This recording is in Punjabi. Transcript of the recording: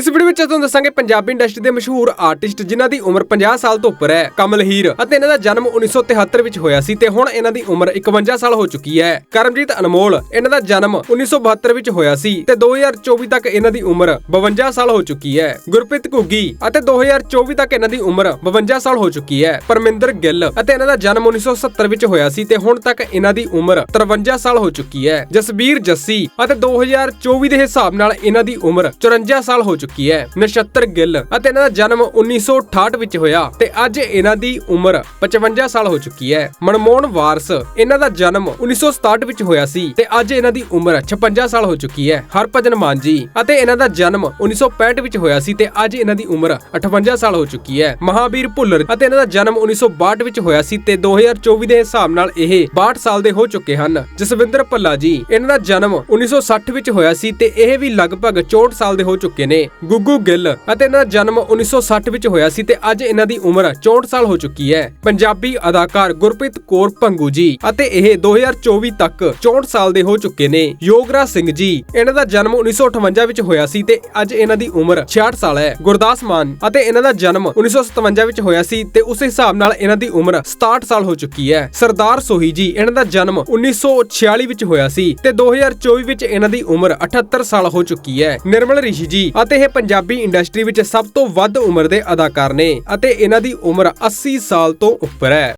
ਇਸ ਵੀਡੀਓ ਵਿੱਚ ਤੁਹਾਨੂੰ ਦੱਸਾਂਗੇ ਪੰਜਾਬੀ ਇੰਡਸਟਰੀ ਦੇ ਮਸ਼ਹੂਰ ਆਰਟਿਸਟ ਜਿਨ੍ਹਾਂ ਦੀ ਉਮਰ 50 ਸਾਲ ਤੋਂ ਉੱਪਰ ਹੈ, ਕਮਲ ਹੀਰ ਅਤੇ ਇਹਨਾਂ ਦਾ ਜਨਮ 1973 ਵਿੱਚ ਹੋਇਆ ਸੀ ਤੇ ਹੁਣ ਇਹਨਾਂ ਦੀ ਉਮਰ 51 ਸਾਲ ਹੋ ਚੁੱਕੀ ਹੈ। ਕਰਮਜੀਤ ਅਨਮੋਲ ਇਹਨਾਂ ਦਾ ਜਨਮ 1972 ਵਿੱਚ ਹੋਇਆ ਸੀ ਤੇ 2024 ਤੱਕ ਇਹਨਾਂ ਦੀ ਉਮਰ 52 ਸਾਲ ਹੋ ਚੁੱਕੀ ਹੈ। ਗੁਰਪ੍ਰੀਤ ਘੁੱਗੀ ਅਤੇ 2024 ਤੱਕ ਇਹਨਾਂ ਦੀ ਉਮਰ 52 ਸਾਲ ਹੋ ਚੁੱਕੀ ਹੈ। ਪਰਮਿੰਦਰ ਗਿੱਲ ਅਤੇ ਇਹਨਾਂ ਦਾ ਜਨਮ 1970 ਵਿੱਚ ਹੋਇਆ ਸੀ ਤੇ ਹੁਣ ਤੱਕ ਇਹਨਾਂ ਦੀ ਉਮਰ 53 ਸਾਲ ਹੋ ਚੁੱਕੀ ਹੈ। ਜਸਬੀਰ ਜੱਸੀ ਅਤੇ 2024 ਦੇ ਹਿਸਾਬ ਨਾਲ ਇਹਨਾਂ ਦੀ ਉਮਰ 54 ਸਾਲ ਹੋ ਚੁੱਕੀ ਹੈ? ਨਛੱਤਰ ਗਿੱਲ ਅਤੇ ਇਹਨਾਂ ਦਾ ਜਨਮ 1968 ਵਿੱਚ ਹੋਇਆ ਤੇ ਅੱਜ ਇਹਨਾਂ ਦੀ ਉਮਰ 55 ਸਾਲ ਹੋ ਚੁੱਕੀ ਹੈ। ਮਨਮੋਹਨ ਵਾਰਸ ਇਹਨਾਂ ਦਾ ਜਨਮ 1967 ਵਿੱਚ ਹੋਇਆ ਸੀ ਤੇ ਅੱਜ ਇਹਨਾਂ ਦੀ ਉਮਰ 56 ਸਾਲ ਹੋ ਚੁੱਕੀ ਹੈ। ਹਰਭਜਨ ਮਾਂਜੀ ਅਤੇ ਇਹਨਾਂ ਦਾ ਜਨਮ 1965 ਵਿੱਚ ਹੋਇਆ ਸੀ ਤੇ ਅੱਜ ਇਹਨਾਂ ਦੀ ਉਮਰ 58 ਸਾਲ ਹੋ ਚੁੱਕੀ ਹੈ। ਮਹਾਵੀਰ ਭੁੱਲਰ ਅਤੇ ਇਹਨਾਂ ਦਾ ਜਨਮ 1962 ਵਿੱਚ ਹੋਇਆ ਸੀ ਤੇ 2024 ਦੇ ਹਿਸਾਬ ਨਾਲ ਇਹ 62 ਸਾਲ ਦੇ ਹੋ ਚੁੱਕੇ ਹਨ। ਜਸਵਿੰਦਰ ਭੱਲਾ ਜੀ, ਇਹਨਾਂ ਦਾ ਜਨਮ 1960 ਵਿੱਚ ਹੋਇਆ ਸੀ ਤੇ ਇਹ ਵੀ ਲਗਭਗ 64 ਸਾਲ ਦੇ ਹੋ ਚੁੱਕੇ ਨੇ। ਗੁੱਗੂ ਗਿੱਲ ਅਤੇ ਇਹਨਾਂ ਦਾ ਜਨਮ 1960 ਵਿੱਚ ਹੋਇਆ ਸੀ ਤੇ ਅੱਜ ਇਹਨਾਂ ਦੀ ਉਮਰ 64 ਸਾਲ ਹੋ ਚੁੱਕੀ ਹੈ। ਪੰਜਾਬੀ ਅਦਾਕਾਰ ਗੁਰਪ੍ਰੀਤ ਕੌਰ ਭੰਗੂ ਜੀ ਅਤੇ ਇਹ 2024 ਤੱਕ 64 ਸਾਲ ਦੇ ਹੋ ਚੁੱਕੇ ਨੇ। ਯੋਗਰਾਜ ਸਿੰਘ ਜੀ, ਇਹਨਾਂ ਦਾ ਜਨਮ 1958 ਵਿੱਚ ਹੋਇਆ ਸੀ ਤੇ ਅੱਜ ਇਹਨਾਂ ਦੀ ਉਮਰ 66 ਸਾਲ ਹੈ। ਗੁਰਦਾਸ ਮਾਨ ਅਤੇ ਇਹਨਾਂ ਦਾ ਜਨਮ 1957 ਵਿੱਚ ਹੋਇਆ ਸੀ ਤੇ ਉਸ ਹਿਸਾਬ ਨਾਲ ਇਹਨਾਂ ਦੀ ਉਮਰ 67 ਸਾਲ ਹੋ ਚੁੱਕੀ ਹੈ। ਸਰਦਾਰ ਸੋਹੀ ਜੀ, ਇਹਨਾਂ ਦਾ ਜਨਮ 1946 ਵਿੱਚ ਹੋਇਆ ਸੀ ਤੇ 2024 ਵਿੱਚ ਇਹਨਾਂ ਦੀ ਉਮਰ 78 ਸਾਲ ਹੋ ਚੁੱਕੀ ਹੈ। ਨਿਰਮਲ ਰਿਸ਼ੀ ਜੀ ਅਤੇ ਇਹ ਪੰਜਾਬੀ ਇੰਡਸਟਰੀ ਵਿੱਚ ਸਭ ਤੋਂ ਵੱਧ ਉਮਰ ਦੇ ਅਦਾਕਾਰ ਨੇ ਅਤੇ ਇਹਨਾਂ ਦੀ ਉਮਰ 80 ਸਾਲ ਤੋਂ ਉੱਪਰ ਹੈ।